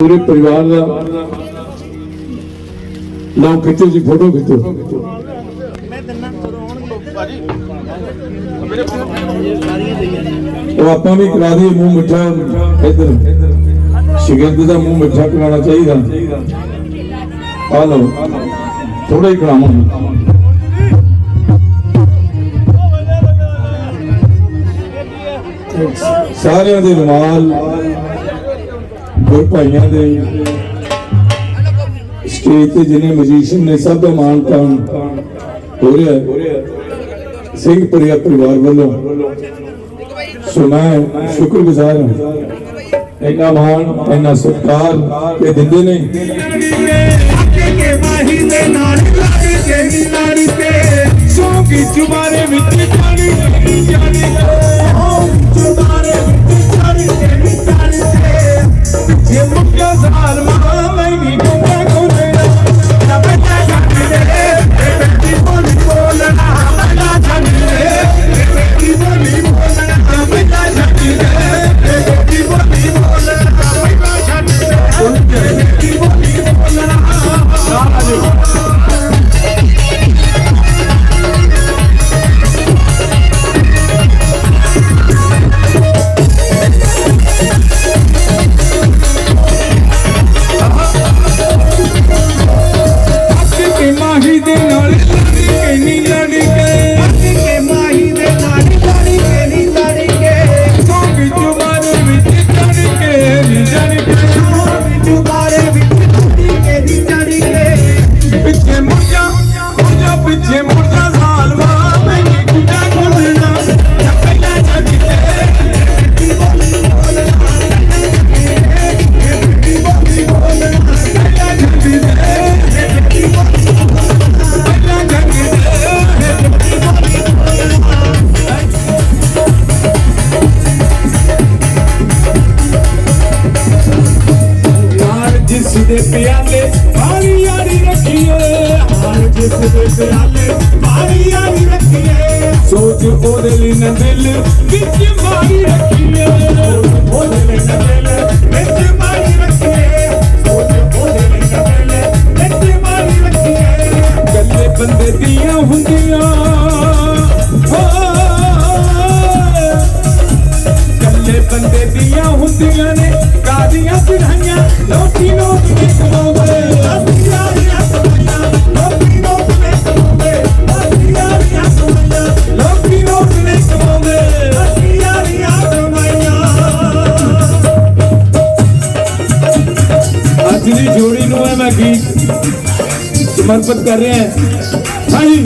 ਪੂਰੇ ਪਰਿਵਾਰ ਦਾ ਨਾਮ ਖਿੱਚੋ ਜੀ ਫੋਟੋ ਖਿੱਚੋ। ਉਹ ਆਪਾਂ ਵੀ ਕਰਾ ਦੇ ਮੂੰਹ ਮਿੱਠਾ ਇਧਰ। ਸ਼ਿਗਰਦ ਦਾ ਮੂੰਹ ਮਿੱਠਾ ਕਰਾਉਣਾ ਚਾਹੀਦਾ। ਆ ਲਓ ਥੋੜਾ ਹੀ ਕਰਾਵਾਂ ਸਾਰਿਆਂ ਦੇ ਰੁਮਾਲ। ਹੋਰ ਭਾਈਆਂ ਦੇ ਸਟੇਜ ਤੇ ਜਿਹਨੇ ਮਜੀਸ਼ੀਅਨ ਨੇ, ਸਭ ਦਾ ਮਾਣ ਤਾਣ ਹੋ ਰਿਹਾ ਸਿੰਘ ਪੁਰਿਆ ਪਰਿਵਾਰ ਵੱਲੋਂ ਸੋ ਸ਼ੁਕਰਗੁਜ਼ਾਰ ਹਾਂ। ਇੰਨਾ ਮਾਣ, ਇੰਨਾ ਸਤਿਕਾਰ ਇਹ ਦਿੰਦੇ ਨੇ। ਕੇ ਮਾਹੀ ਦੇ ਨਾਲ ਲੱਗ ਕੇ ਨਾਰੀ ਤੇ ਸੋ ਚੁਬਾਰੇ ਵਿੱਚ சோற்று போதலின நெல்லு நித்தியம் ஆகிட ਹਾਸੀ ਦੀ ਜੋੜੀ ਨੂੰ ਮੈਂ ਗੀਤ ਸਮਰਪਿਤ ਕਰ ਰਿਹਾ ਹਾਂ। ਹਾਂਜੀ।